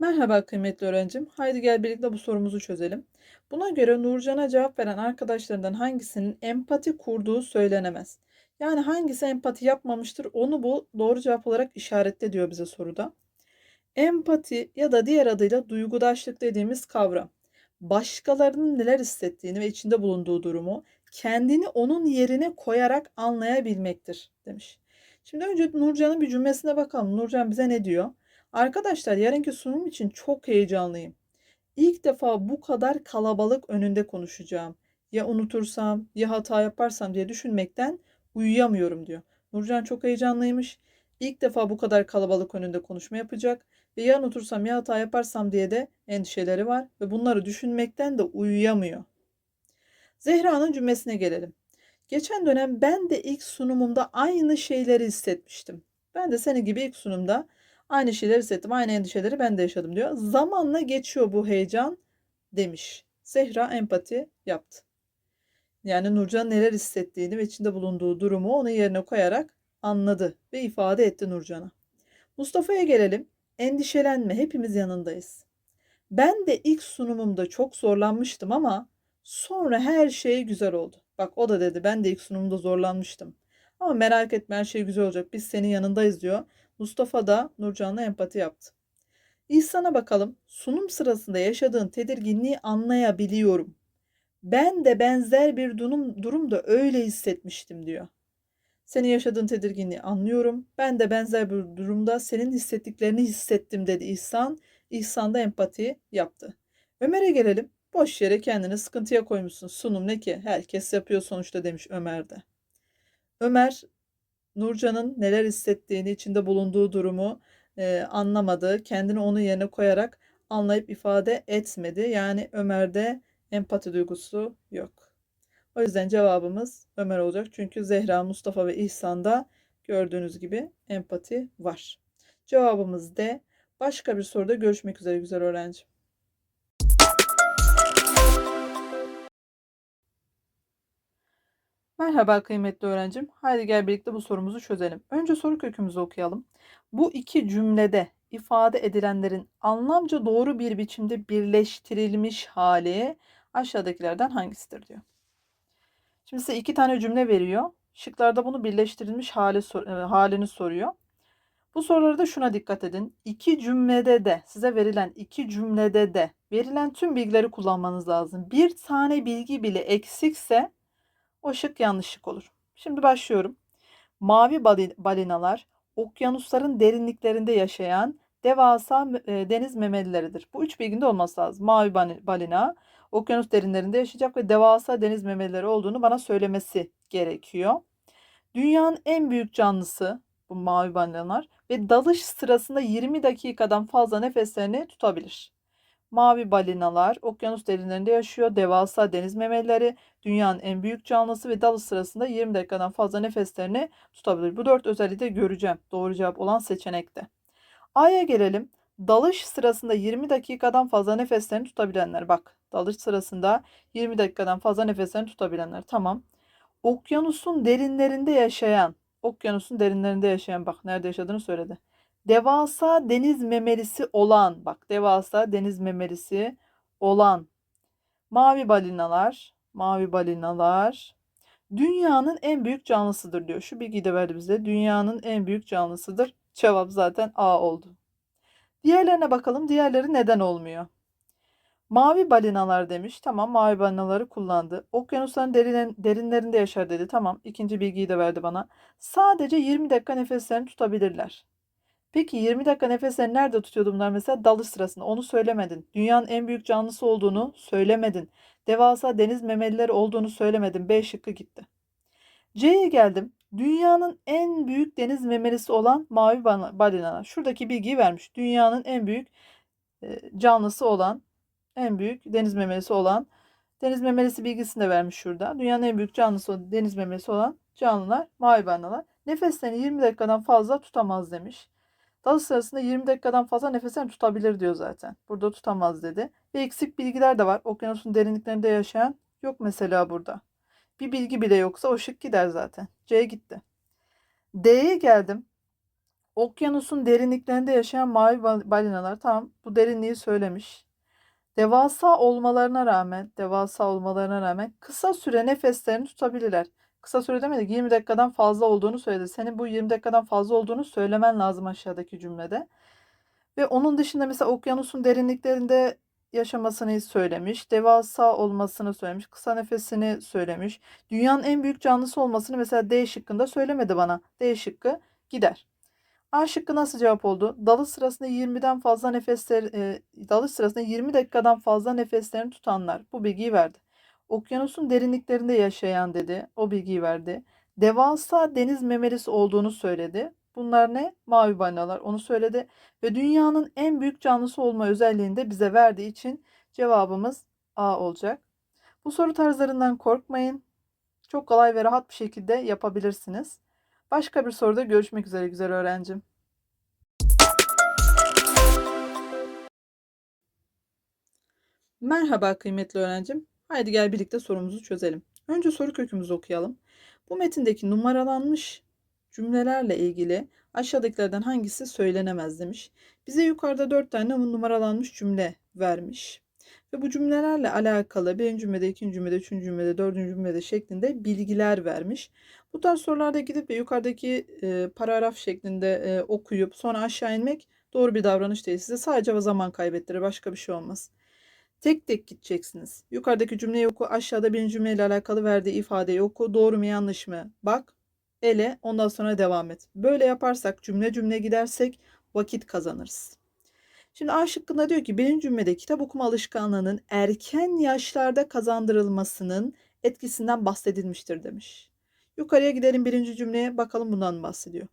Merhaba kıymetli öğrencim. Haydi gel birlikte bu sorumuzu çözelim. Buna göre Nurcan'a cevap veren arkadaşlarından hangisinin empati kurduğu söylenemez. Yani hangisi empati yapmamıştır onu bu doğru cevap olarak işaretle diyor bize soruda. Empati ya da diğer adıyla duygudaşlık dediğimiz kavram. Başkalarının neler hissettiğini ve içinde bulunduğu durumu kendini onun yerine koyarak anlayabilmektir demiş. Şimdi önce Nurcan'ın bir cümlesine bakalım. Nurcan bize ne diyor? Arkadaşlar yarınki sunum için çok heyecanlıyım. İlk defa bu kadar kalabalık önünde konuşacağım. Ya unutursam, ya hata yaparsam diye düşünmekten uyuyamıyorum diyor. Nurcan çok heyecanlıymış. İlk defa bu kadar kalabalık önünde konuşma yapacak ve ya unutursam ya hata yaparsam diye de endişeleri var ve bunları düşünmekten de uyuyamıyor. Zehra'nın cümlesine gelelim. Geçen dönem ben de ilk sunumumda aynı şeyleri hissetmiştim. Ben de senin gibi ilk sunumda aynı şeyleri hissettim, aynı endişeleri ben de yaşadım diyor. Zamanla geçiyor bu heyecan demiş. Zehra empati yaptı. Yani Nurcan neler hissettiğini ve içinde bulunduğu durumu onun yerine koyarak anladı ve ifade etti Nurcan'a. Mustafa'ya gelelim. Endişelenme, hepimiz yanındayız. Ben de ilk sunumumda çok zorlanmıştım ama sonra her şey güzel oldu. Bak o da dedi ben de ilk sunumda zorlanmıştım. Ama merak etme her şey güzel olacak. Biz senin yanındayız diyor. Mustafa da Nurcan'la empati yaptı. İhsan'a bakalım. Sunum sırasında yaşadığın tedirginliği anlayabiliyorum. Ben de benzer bir durum, durumda öyle hissetmiştim diyor. Senin yaşadığın tedirginliği anlıyorum. Ben de benzer bir durumda senin hissettiklerini hissettim dedi İhsan. İhsan da empati yaptı. Ömer'e gelelim. Boş yere kendini sıkıntıya koymuşsun. Sunum ne ki? Herkes yapıyor sonuçta demiş Ömer de. Ömer Nurcan'ın neler hissettiğini, içinde bulunduğu durumu e, anlamadı. Kendini onun yerine koyarak anlayıp ifade etmedi. Yani Ömer'de empati duygusu yok. O yüzden cevabımız Ömer olacak. Çünkü Zehra, Mustafa ve İhsan'da gördüğünüz gibi empati var. Cevabımız D. Başka bir soruda görüşmek üzere güzel öğrenci. Merhaba kıymetli öğrencim. Haydi gel birlikte bu sorumuzu çözelim. Önce soru kökümüzü okuyalım. Bu iki cümlede ifade edilenlerin anlamca doğru bir biçimde birleştirilmiş hali aşağıdakilerden hangisidir diyor. Şimdi size iki tane cümle veriyor. Şıklarda bunu birleştirilmiş hali, halini soruyor. Bu sorularda şuna dikkat edin. İki cümlede de size verilen iki cümlede de verilen tüm bilgileri kullanmanız lazım. Bir tane bilgi bile eksikse o şık yanlışlık olur. Şimdi başlıyorum. Mavi balinalar okyanusların derinliklerinde yaşayan devasa e, deniz memelileridir. Bu üç bilginde olması lazım. Mavi balina okyanus derinlerinde yaşayacak ve devasa deniz memelileri olduğunu bana söylemesi gerekiyor. Dünyanın en büyük canlısı bu mavi balinalar ve dalış sırasında 20 dakikadan fazla nefeslerini tutabilir. Mavi balinalar okyanus derinlerinde yaşıyor. Devasa deniz memelileri dünyanın en büyük canlısı ve dalış sırasında 20 dakikadan fazla nefeslerini tutabilir. Bu dört özelliği de göreceğim. Doğru cevap olan seçenekte. A'ya gelelim. Dalış sırasında 20 dakikadan fazla nefeslerini tutabilenler. Bak dalış sırasında 20 dakikadan fazla nefeslerini tutabilenler. Tamam. Okyanusun derinlerinde yaşayan, okyanusun derinlerinde yaşayan bak nerede yaşadığını söyledi devasa deniz memelisi olan bak devasa deniz memelisi olan mavi balinalar mavi balinalar dünyanın en büyük canlısıdır diyor. Şu bilgiyi de verdi bize. Dünyanın en büyük canlısıdır. Cevap zaten A oldu. Diğerlerine bakalım. Diğerleri neden olmuyor? Mavi balinalar demiş. Tamam mavi balinaları kullandı. Okyanusların derin, derinlerinde yaşar dedi. Tamam ikinci bilgiyi de verdi bana. Sadece 20 dakika nefeslerini tutabilirler. Peki 20 dakika nefeslerini nerede tutuyordum bunlar mesela dalış sırasında onu söylemedin. Dünyanın en büyük canlısı olduğunu söylemedin. Devasa deniz memelileri olduğunu söylemedin. B şıkkı gitti. C'ye geldim. Dünyanın en büyük deniz memelisi olan mavi balinalar. Şuradaki bilgiyi vermiş. Dünyanın en büyük e, canlısı olan, en büyük deniz memelisi olan, deniz memelisi bilgisini de vermiş şurada. Dünyanın en büyük canlısı deniz memelisi olan canlılar mavi balinalar. Nefeslerini 20 dakikadan fazla tutamaz demiş. Dalış sırasında 20 dakikadan fazla nefesini tutabilir diyor zaten. Burada tutamaz dedi. Ve eksik bilgiler de var. Okyanusun derinliklerinde yaşayan yok mesela burada. Bir bilgi bile yoksa o şık gider zaten. C gitti. D'ye geldim. Okyanusun derinliklerinde yaşayan mavi ba- balinalar. Tamam bu derinliği söylemiş. Devasa olmalarına rağmen, devasa olmalarına rağmen kısa süre nefeslerini tutabilirler. Kısa süre demedik 20 dakikadan fazla olduğunu söyledi. Senin bu 20 dakikadan fazla olduğunu söylemen lazım aşağıdaki cümlede. Ve onun dışında mesela okyanusun derinliklerinde yaşamasını söylemiş. Devasa olmasını söylemiş. Kısa nefesini söylemiş. Dünyanın en büyük canlısı olmasını mesela D şıkkında söylemedi bana. D şıkkı gider. A şıkkı nasıl cevap oldu? Dalış sırasında 20'den fazla nefesler, e, dalış sırasında 20 dakikadan fazla nefeslerini tutanlar. Bu bilgiyi verdi. Okyanusun derinliklerinde yaşayan dedi. O bilgiyi verdi. Devasa deniz memelisi olduğunu söyledi. Bunlar ne? Mavi balinalar. Onu söyledi. Ve dünyanın en büyük canlısı olma özelliğini de bize verdiği için cevabımız A olacak. Bu soru tarzlarından korkmayın. Çok kolay ve rahat bir şekilde yapabilirsiniz. Başka bir soruda görüşmek üzere güzel öğrencim. Merhaba kıymetli öğrencim. Haydi gel birlikte sorumuzu çözelim. Önce soru kökümüzü okuyalım. Bu metindeki numaralanmış cümlelerle ilgili aşağıdakilerden hangisi söylenemez demiş. Bize yukarıda dört tane numaralanmış cümle vermiş. Ve bu cümlelerle alakalı birinci cümlede, ikinci cümlede, üçüncü cümlede, dördüncü cümlede şeklinde bilgiler vermiş. Bu tarz sorularda gidip de yukarıdaki e, paragraf şeklinde e, okuyup sonra aşağı inmek doğru bir davranış değil. Size sadece zaman kaybettirir. Başka bir şey olmaz. Tek tek gideceksiniz. Yukarıdaki cümleyi oku. Aşağıda bir cümleyle alakalı verdiği ifadeyi oku. Doğru mu yanlış mı? Bak. Ele. Ondan sonra devam et. Böyle yaparsak cümle cümle gidersek vakit kazanırız. Şimdi A şıkkında diyor ki birinci cümlede kitap okuma alışkanlığının erken yaşlarda kazandırılmasının etkisinden bahsedilmiştir demiş. Yukarıya gidelim birinci cümleye bakalım bundan bahsediyor.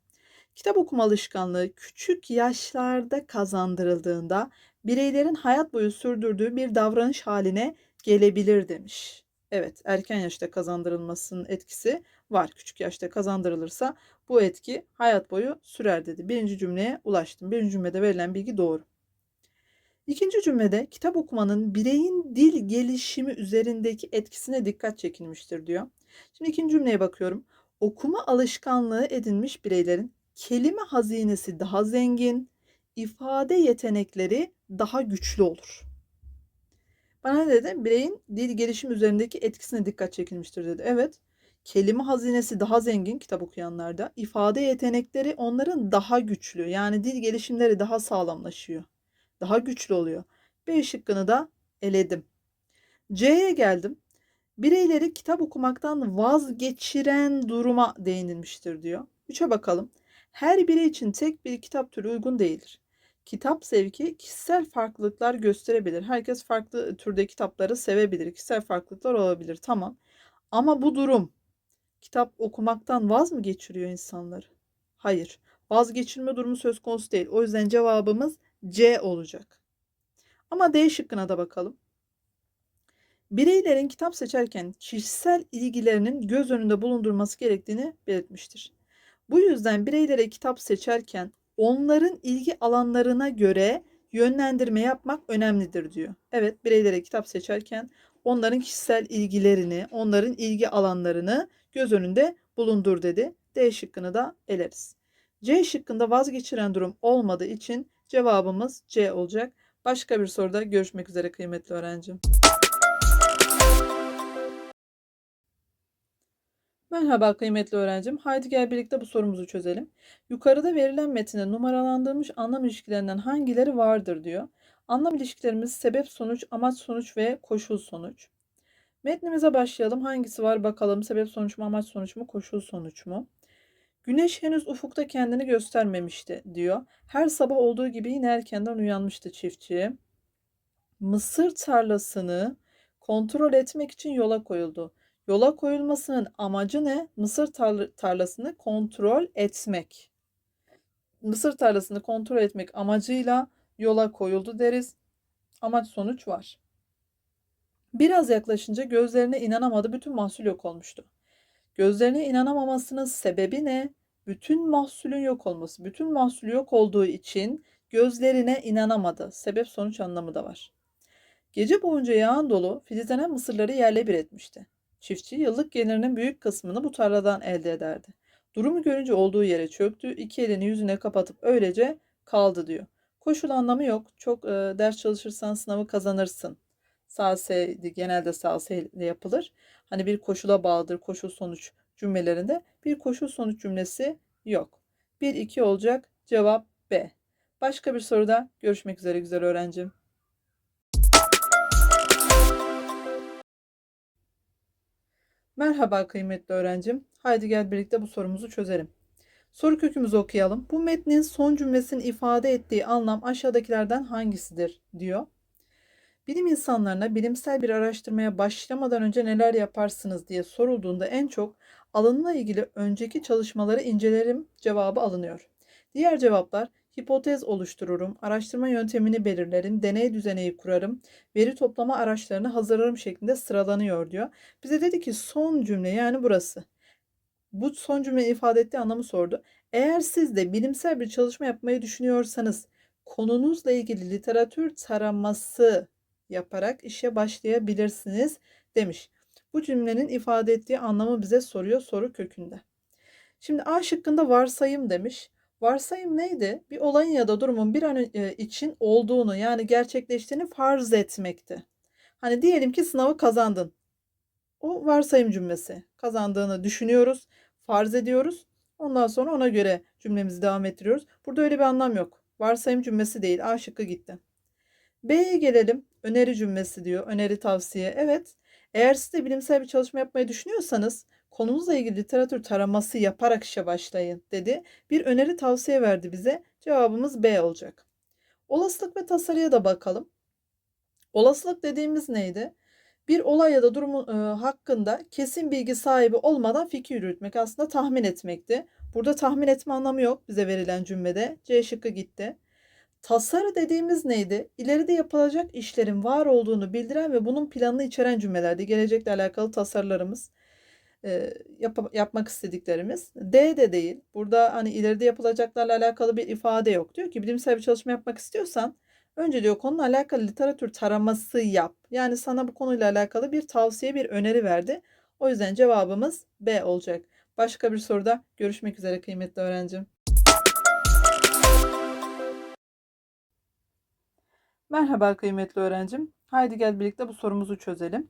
Kitap okuma alışkanlığı küçük yaşlarda kazandırıldığında bireylerin hayat boyu sürdürdüğü bir davranış haline gelebilir demiş. Evet, erken yaşta kazandırılmasının etkisi var. Küçük yaşta kazandırılırsa bu etki hayat boyu sürer dedi. Birinci cümleye ulaştım. Birinci cümlede verilen bilgi doğru. İkinci cümlede kitap okumanın bireyin dil gelişimi üzerindeki etkisine dikkat çekilmiştir diyor. Şimdi ikinci cümleye bakıyorum. Okuma alışkanlığı edinmiş bireylerin kelime hazinesi daha zengin, ifade yetenekleri daha güçlü olur. Bana ne dedi? Bireyin dil gelişim üzerindeki etkisine dikkat çekilmiştir dedi. Evet. Kelime hazinesi daha zengin kitap okuyanlarda. ifade yetenekleri onların daha güçlü. Yani dil gelişimleri daha sağlamlaşıyor. Daha güçlü oluyor. B şıkkını da eledim. C'ye geldim. Bireyleri kitap okumaktan vazgeçiren duruma değinilmiştir diyor. Üçe bakalım. Her biri için tek bir kitap türü uygun değildir. Kitap zevki kişisel farklılıklar gösterebilir. Herkes farklı türde kitapları sevebilir. Kişisel farklılıklar olabilir. Tamam. Ama bu durum kitap okumaktan vaz mı geçiriyor insanları? Hayır. Vazgeçirme durumu söz konusu değil. O yüzden cevabımız C olacak. Ama D şıkkına da bakalım. Bireylerin kitap seçerken kişisel ilgilerinin göz önünde bulundurması gerektiğini belirtmiştir. Bu yüzden bireylere kitap seçerken onların ilgi alanlarına göre yönlendirme yapmak önemlidir diyor. Evet, bireylere kitap seçerken onların kişisel ilgilerini, onların ilgi alanlarını göz önünde bulundur dedi. D şıkkını da eleriz. C şıkkında vazgeçiren durum olmadığı için cevabımız C olacak. Başka bir soruda görüşmek üzere kıymetli öğrencim. Merhaba kıymetli öğrencim. Haydi gel birlikte bu sorumuzu çözelim. Yukarıda verilen metinde numaralandırılmış anlam ilişkilerinden hangileri vardır diyor. Anlam ilişkilerimiz sebep sonuç, amaç sonuç ve koşul sonuç. Metnimize başlayalım. Hangisi var bakalım. Sebep sonuç mu, amaç sonuç mu, koşul sonuç mu? Güneş henüz ufukta kendini göstermemişti diyor. Her sabah olduğu gibi yine erkenden uyanmıştı çiftçi. Mısır tarlasını kontrol etmek için yola koyuldu. Yola koyulmasının amacı ne? Mısır tarlasını kontrol etmek. Mısır tarlasını kontrol etmek amacıyla yola koyuldu deriz. Amaç sonuç var. Biraz yaklaşınca gözlerine inanamadı. Bütün mahsul yok olmuştu. Gözlerine inanamamasının sebebi ne? Bütün mahsulün yok olması. Bütün mahsul yok olduğu için gözlerine inanamadı. Sebep sonuç anlamı da var. Gece boyunca yağan dolu filizlenen mısırları yerle bir etmişti. Çiftçi yıllık gelirinin büyük kısmını bu tarladan elde ederdi. Durumu görünce olduğu yere çöktü. İki elini yüzüne kapatıp öylece kaldı diyor. Koşul anlamı yok. Çok e, ders çalışırsan sınavı kazanırsın. Sağ S genelde sağ S ile yapılır. Hani bir koşula bağlıdır koşul sonuç cümlelerinde. Bir koşul sonuç cümlesi yok. 1 2 olacak. Cevap B. Başka bir soruda görüşmek üzere güzel öğrencim. Merhaba kıymetli öğrencim. Haydi gel birlikte bu sorumuzu çözelim. Soru kökümüzü okuyalım. Bu metnin son cümlesinin ifade ettiği anlam aşağıdakilerden hangisidir diyor. Bilim insanlarına bilimsel bir araştırmaya başlamadan önce neler yaparsınız diye sorulduğunda en çok alanına ilgili önceki çalışmaları incelerim cevabı alınıyor. Diğer cevaplar hipotez oluştururum, araştırma yöntemini belirlerim, deney düzeneyi kurarım, veri toplama araçlarını hazırlarım şeklinde sıralanıyor diyor. Bize dedi ki son cümle yani burası. Bu son cümle ifade ettiği anlamı sordu. Eğer siz de bilimsel bir çalışma yapmayı düşünüyorsanız konunuzla ilgili literatür taraması yaparak işe başlayabilirsiniz demiş. Bu cümlenin ifade ettiği anlamı bize soruyor soru kökünde. Şimdi A şıkkında varsayım demiş. Varsayım neydi? Bir olayın ya da durumun bir an e, için olduğunu yani gerçekleştiğini farz etmekti. Hani diyelim ki sınavı kazandın. O varsayım cümlesi. Kazandığını düşünüyoruz, farz ediyoruz. Ondan sonra ona göre cümlemizi devam ettiriyoruz. Burada öyle bir anlam yok. Varsayım cümlesi değil. A şıkkı gitti. B'ye gelelim. Öneri cümlesi diyor. Öneri tavsiye. Evet. Eğer siz de bilimsel bir çalışma yapmayı düşünüyorsanız konumuzla ilgili literatür taraması yaparak işe başlayın dedi. Bir öneri tavsiye verdi bize. Cevabımız B olacak. Olasılık ve tasarıya da bakalım. Olasılık dediğimiz neydi? Bir olay ya da durumun e, hakkında kesin bilgi sahibi olmadan fikir yürütmek aslında tahmin etmekti. Burada tahmin etme anlamı yok bize verilen cümlede. C şıkkı gitti. Tasarı dediğimiz neydi? İleride yapılacak işlerin var olduğunu bildiren ve bunun planını içeren cümlelerdi. Gelecekle alakalı tasarılarımız, e, yap- yapmak istediklerimiz. D de değil. Burada hani ileride yapılacaklarla alakalı bir ifade yok. Diyor ki bilimsel bir çalışma yapmak istiyorsan önce diyor konuyla alakalı literatür taraması yap. Yani sana bu konuyla alakalı bir tavsiye, bir öneri verdi. O yüzden cevabımız B olacak. Başka bir soruda görüşmek üzere kıymetli öğrencim. Merhaba kıymetli öğrencim. Haydi gel birlikte bu sorumuzu çözelim.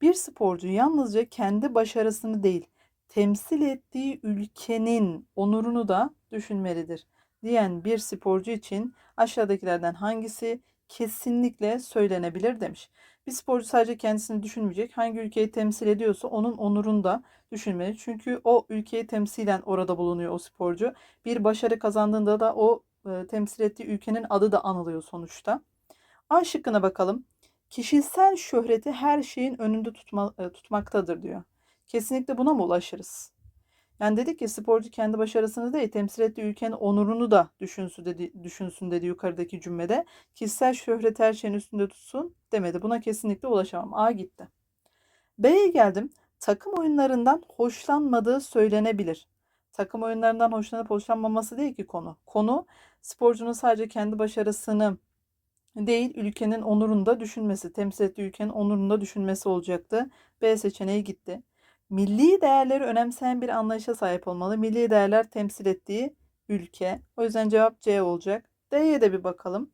Bir sporcu yalnızca kendi başarısını değil, temsil ettiği ülkenin onurunu da düşünmelidir diyen bir sporcu için aşağıdakilerden hangisi kesinlikle söylenebilir demiş. Bir sporcu sadece kendisini düşünmeyecek. Hangi ülkeyi temsil ediyorsa onun onurunu da düşünmeli. Çünkü o ülkeyi temsilen orada bulunuyor o sporcu. Bir başarı kazandığında da o e, temsil ettiği ülkenin adı da anılıyor sonuçta. A şıkkına bakalım. Kişisel şöhreti her şeyin önünde tutma, e, tutmaktadır diyor. Kesinlikle buna mı ulaşırız? Yani dedik ki sporcu kendi başarısını değil temsil ettiği ülkenin onurunu da düşünsün dedi, düşünsün dedi yukarıdaki cümlede. Kişisel şöhret her şeyin üstünde tutsun demedi. Buna kesinlikle ulaşamam. A gitti. B'ye geldim. Takım oyunlarından hoşlanmadığı söylenebilir. Takım oyunlarından hoşlanıp hoşlanmaması değil ki konu. Konu sporcunun sadece kendi başarısını değil ülkenin onurunda düşünmesi, temsil ettiği ülkenin onurunda düşünmesi olacaktı. B seçeneği gitti. Milli değerleri önemseyen bir anlayışa sahip olmalı. Milli değerler temsil ettiği ülke. O yüzden cevap C olacak. D'ye de bir bakalım.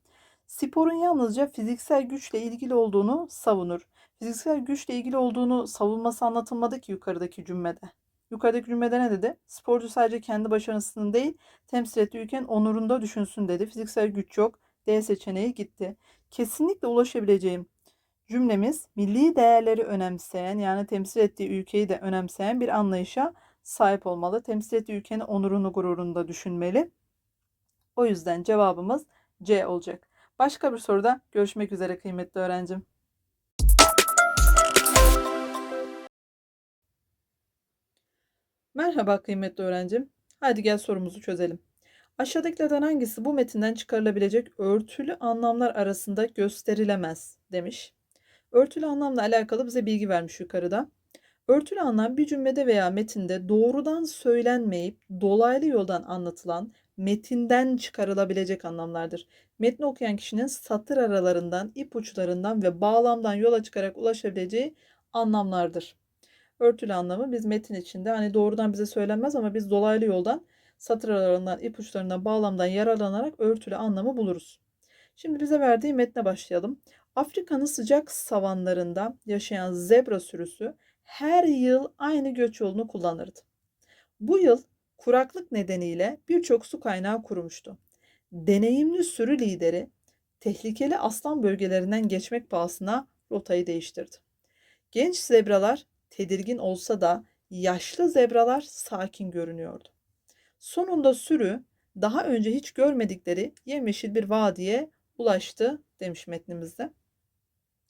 Sporun yalnızca fiziksel güçle ilgili olduğunu savunur. Fiziksel güçle ilgili olduğunu savunması anlatılmadı ki yukarıdaki cümlede. Yukarıdaki cümlede ne dedi? Sporcu sadece kendi başarısını değil, temsil ettiği ülkenin onurunda düşünsün dedi. Fiziksel güç yok. D seçeneği gitti. Kesinlikle ulaşabileceğim cümlemiz milli değerleri önemseyen yani temsil ettiği ülkeyi de önemseyen bir anlayışa sahip olmalı. Temsil ettiği ülkenin onurunu gururunu da düşünmeli. O yüzden cevabımız C olacak. Başka bir soruda görüşmek üzere kıymetli öğrencim. Merhaba kıymetli öğrencim. Hadi gel sorumuzu çözelim. Aşağıdakilerden hangisi bu metinden çıkarılabilecek örtülü anlamlar arasında gösterilemez demiş. Örtülü anlamla alakalı bize bilgi vermiş yukarıda. Örtülü anlam bir cümlede veya metinde doğrudan söylenmeyip dolaylı yoldan anlatılan metinden çıkarılabilecek anlamlardır. Metni okuyan kişinin satır aralarından, ipuçlarından ve bağlamdan yola çıkarak ulaşabileceği anlamlardır. Örtülü anlamı biz metin içinde hani doğrudan bize söylenmez ama biz dolaylı yoldan satır aralarından, ipuçlarından, bağlamdan yararlanarak örtülü anlamı buluruz. Şimdi bize verdiği metne başlayalım. Afrika'nın sıcak savanlarında yaşayan zebra sürüsü her yıl aynı göç yolunu kullanırdı. Bu yıl kuraklık nedeniyle birçok su kaynağı kurumuştu. Deneyimli sürü lideri tehlikeli aslan bölgelerinden geçmek pahasına rotayı değiştirdi. Genç zebralar tedirgin olsa da yaşlı zebralar sakin görünüyordu. Sonunda sürü daha önce hiç görmedikleri yemyeşil bir vadiye ulaştı demiş metnimizde.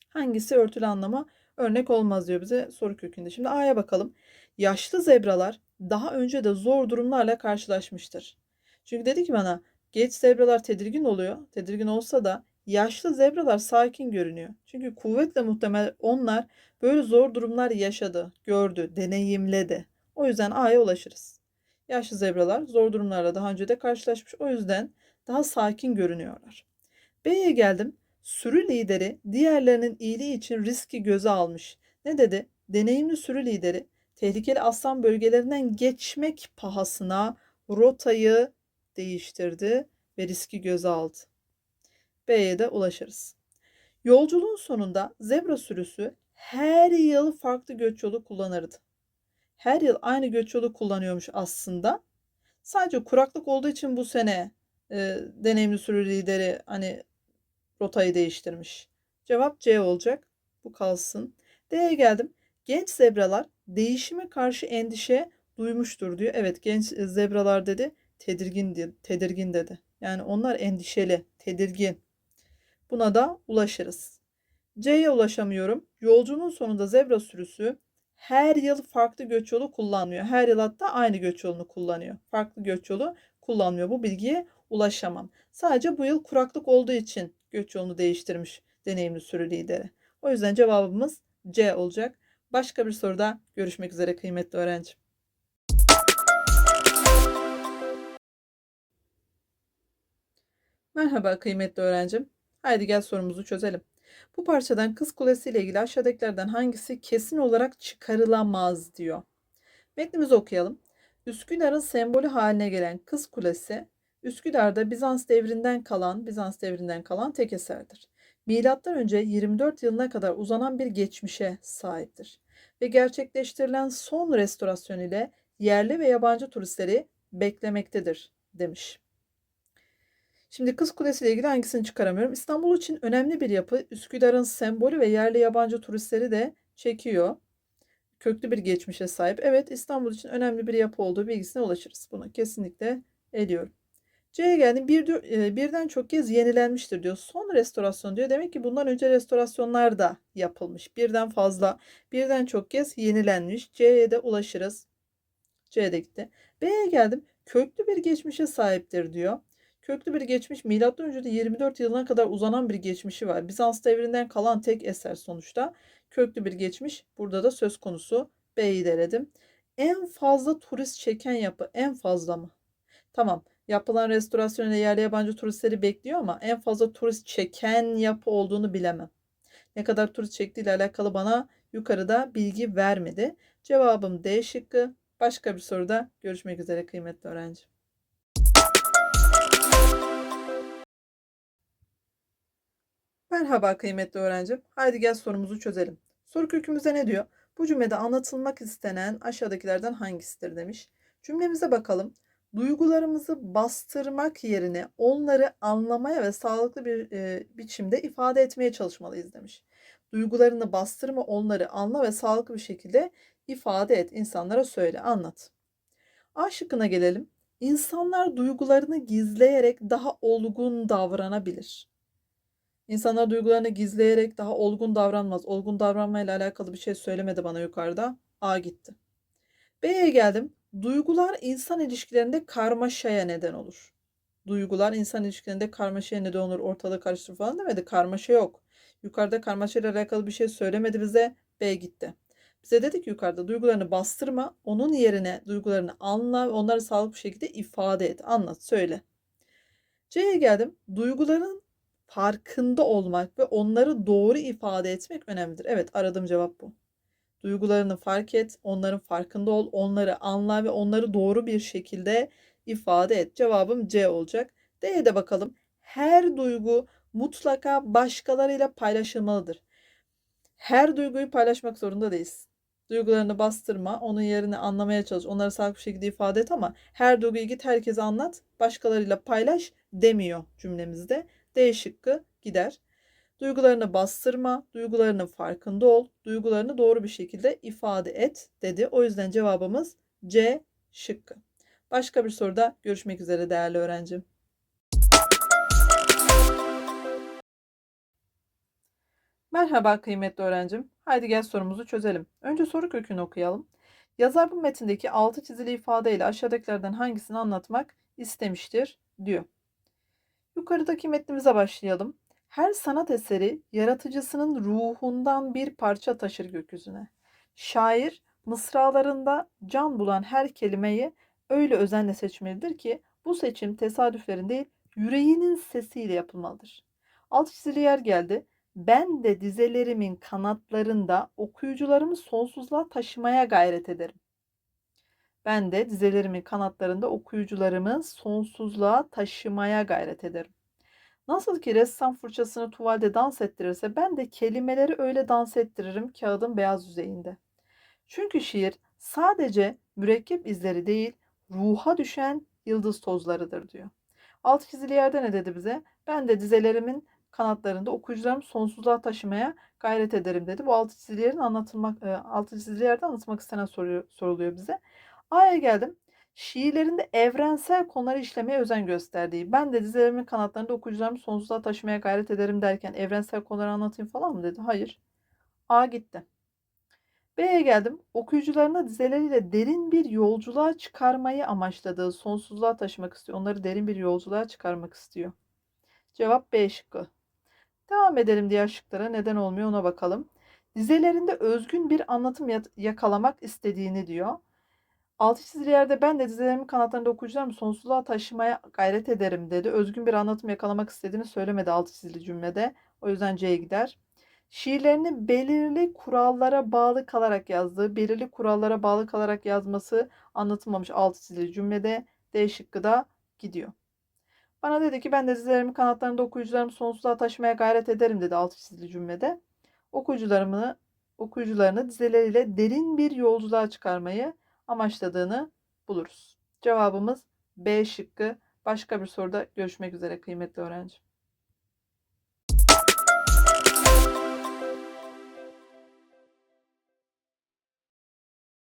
Hangisi örtülü anlama örnek olmaz diyor bize soru kökünde. Şimdi A'ya bakalım. Yaşlı zebralar daha önce de zor durumlarla karşılaşmıştır. Çünkü dedi ki bana geç zebralar tedirgin oluyor. Tedirgin olsa da yaşlı zebralar sakin görünüyor. Çünkü kuvvetle muhtemel onlar böyle zor durumlar yaşadı, gördü, deneyimledi. O yüzden A'ya ulaşırız. Yaşlı zebralar zor durumlarla daha önce de karşılaşmış. O yüzden daha sakin görünüyorlar. B'ye geldim. Sürü lideri diğerlerinin iyiliği için riski göze almış. Ne dedi? Deneyimli sürü lideri tehlikeli aslan bölgelerinden geçmek pahasına rotayı değiştirdi ve riski göze aldı. B'ye de ulaşırız. Yolculuğun sonunda zebra sürüsü her yıl farklı göç yolu kullanırdı. Her yıl aynı göç yolu kullanıyormuş aslında. Sadece kuraklık olduğu için bu sene e, deneyimli sürü lideri hani rotayı değiştirmiş. Cevap C olacak. Bu kalsın. D'ye geldim. Genç zebralar değişime karşı endişe duymuştur diyor. Evet genç zebralar dedi tedirgin, tedirgin dedi. Yani onlar endişeli, tedirgin. Buna da ulaşırız. C'ye ulaşamıyorum. Yolcunun sonunda zebra sürüsü her yıl farklı göç yolu kullanmıyor. Her yıl hatta aynı göç yolunu kullanıyor. Farklı göç yolu kullanmıyor. Bu bilgiye ulaşamam. Sadece bu yıl kuraklık olduğu için göç yolunu değiştirmiş deneyimli sürü lideri. O yüzden cevabımız C olacak. Başka bir soruda görüşmek üzere kıymetli öğrencim. Merhaba kıymetli öğrencim. Haydi gel sorumuzu çözelim. Bu parçadan Kız Kulesi ile ilgili aşağıdakilerden hangisi kesin olarak çıkarılamaz diyor. Metnimizi okuyalım. Üsküdar'ın sembolü haline gelen Kız Kulesi, Üsküdar'da Bizans devrinden kalan, Bizans devrinden kalan tek eserdir. Milattan önce 24 yılına kadar uzanan bir geçmişe sahiptir ve gerçekleştirilen son restorasyon ile yerli ve yabancı turistleri beklemektedir demiş. Şimdi Kız Kulesi ile ilgili hangisini çıkaramıyorum? İstanbul için önemli bir yapı. Üsküdar'ın sembolü ve yerli yabancı turistleri de çekiyor. Köklü bir geçmişe sahip. Evet İstanbul için önemli bir yapı olduğu bilgisine ulaşırız. Bunu kesinlikle ediyorum. C'ye geldim. Bir, e, birden çok kez yenilenmiştir diyor. Son restorasyon diyor. Demek ki bundan önce restorasyonlar da yapılmış. Birden fazla, birden çok kez yenilenmiş. C'ye de ulaşırız. C'de gitti. B'ye geldim. Köklü bir geçmişe sahiptir diyor. Köklü bir geçmiş de 24 yılına kadar uzanan bir geçmişi var. Bizans devrinden kalan tek eser sonuçta. Köklü bir geçmiş burada da söz konusu. B'yi deledim. En fazla turist çeken yapı en fazla mı? Tamam. Yapılan restorasyon ile yerli yabancı turistleri bekliyor ama en fazla turist çeken yapı olduğunu bilemem. Ne kadar turist çektiği alakalı bana yukarıda bilgi vermedi. Cevabım D şıkkı. Başka bir soruda görüşmek üzere kıymetli öğrenci. Merhaba kıymetli öğrencim. Haydi gel sorumuzu çözelim. Soru kökümüzde ne diyor? Bu cümlede anlatılmak istenen aşağıdakilerden hangisidir demiş. Cümlemize bakalım. Duygularımızı bastırmak yerine onları anlamaya ve sağlıklı bir e, biçimde ifade etmeye çalışmalıyız demiş. Duygularını bastırma, onları anla ve sağlıklı bir şekilde ifade et. İnsanlara söyle, anlat. A şıkkına gelelim. İnsanlar duygularını gizleyerek daha olgun davranabilir. İnsanlar duygularını gizleyerek daha olgun davranmaz. Olgun davranmayla alakalı bir şey söylemedi bana yukarıda. A gitti. B'ye geldim. Duygular insan ilişkilerinde karmaşaya neden olur. Duygular insan ilişkilerinde karmaşaya neden olur. Ortalığı karıştır falan demedi. Karmaşa yok. Yukarıda karmaşayla alakalı bir şey söylemedi bize. B gitti. Bize dedik yukarıda duygularını bastırma. Onun yerine duygularını anla onları sağlıklı bir şekilde ifade et. Anlat, söyle. C'ye geldim. Duyguların farkında olmak ve onları doğru ifade etmek önemlidir. Evet aradığım cevap bu. Duygularını fark et, onların farkında ol, onları anla ve onları doğru bir şekilde ifade et. Cevabım C olacak. D'ye de bakalım. Her duygu mutlaka başkalarıyla paylaşılmalıdır. Her duyguyu paylaşmak zorunda değilsin. Duygularını bastırma, onun yerini anlamaya çalış, onları sağlıklı bir şekilde ifade et ama her duyguyu git herkese anlat, başkalarıyla paylaş demiyor cümlemizde. D şıkkı gider. Duygularını bastırma, duygularının farkında ol, duygularını doğru bir şekilde ifade et dedi. O yüzden cevabımız C şıkkı. Başka bir soruda görüşmek üzere değerli öğrencim. Merhaba kıymetli öğrencim. Haydi gel sorumuzu çözelim. Önce soru kökünü okuyalım. Yazar bu metindeki altı çizili ifadeyle aşağıdakilerden hangisini anlatmak istemiştir diyor. Yukarıdaki metnimize başlayalım. Her sanat eseri yaratıcısının ruhundan bir parça taşır gökyüzüne. Şair mısralarında can bulan her kelimeyi öyle özenle seçmelidir ki bu seçim tesadüflerin değil yüreğinin sesiyle yapılmalıdır. Alt çizili yer geldi. Ben de dizelerimin kanatlarında okuyucularımı sonsuzluğa taşımaya gayret ederim. Ben de dizelerimin kanatlarında okuyucularımı sonsuzluğa taşımaya gayret ederim. Nasıl ki ressam fırçasını tuvalde dans ettirirse ben de kelimeleri öyle dans ettiririm kağıdın beyaz yüzeyinde. Çünkü şiir sadece mürekkep izleri değil, ruha düşen yıldız tozlarıdır diyor. Alt çizili yerde ne dedi bize? Ben de dizelerimin kanatlarında okuyucularım sonsuzluğa taşımaya gayret ederim dedi. Bu altı çizili yerin anlatılmak, e, altı çizili yerde anlatılmak istenen soruyor, soruluyor bize. A'ya geldim. Şiirlerinde evrensel konuları işlemeye özen gösterdiği. Ben de dizelerimin kanatlarında okuyucularımı sonsuzluğa taşımaya gayret ederim derken evrensel konuları anlatayım falan mı dedi? Hayır. A gitti. B'ye geldim. Okuyucularına dizeleriyle derin bir yolculuğa çıkarmayı amaçladığı sonsuzluğa taşımak istiyor. Onları derin bir yolculuğa çıkarmak istiyor. Cevap B şıkkı. Devam edelim diğer şıklara. Neden olmuyor ona bakalım. Dizelerinde özgün bir anlatım yakalamak istediğini diyor. Altı çizili yerde ben de dizelerimin kanatlarında okuyucularımı sonsuzluğa taşımaya gayret ederim dedi. Özgün bir anlatım yakalamak istediğini söylemedi altı çizili cümlede. O yüzden C'ye gider. Şiirlerini belirli kurallara bağlı kalarak yazdığı, belirli kurallara bağlı kalarak yazması anlatılmamış altı çizili cümlede D şıkkı da gidiyor. Bana dedi ki ben de dizilerimin kanatlarında okuyucularımı sonsuzluğa taşımaya gayret ederim dedi altı çizili cümlede. Okuyucularımı, okuyucularını dizeleriyle derin bir yolculuğa çıkarmayı amaçladığını buluruz. Cevabımız B şıkkı. Başka bir soruda görüşmek üzere kıymetli öğrenci.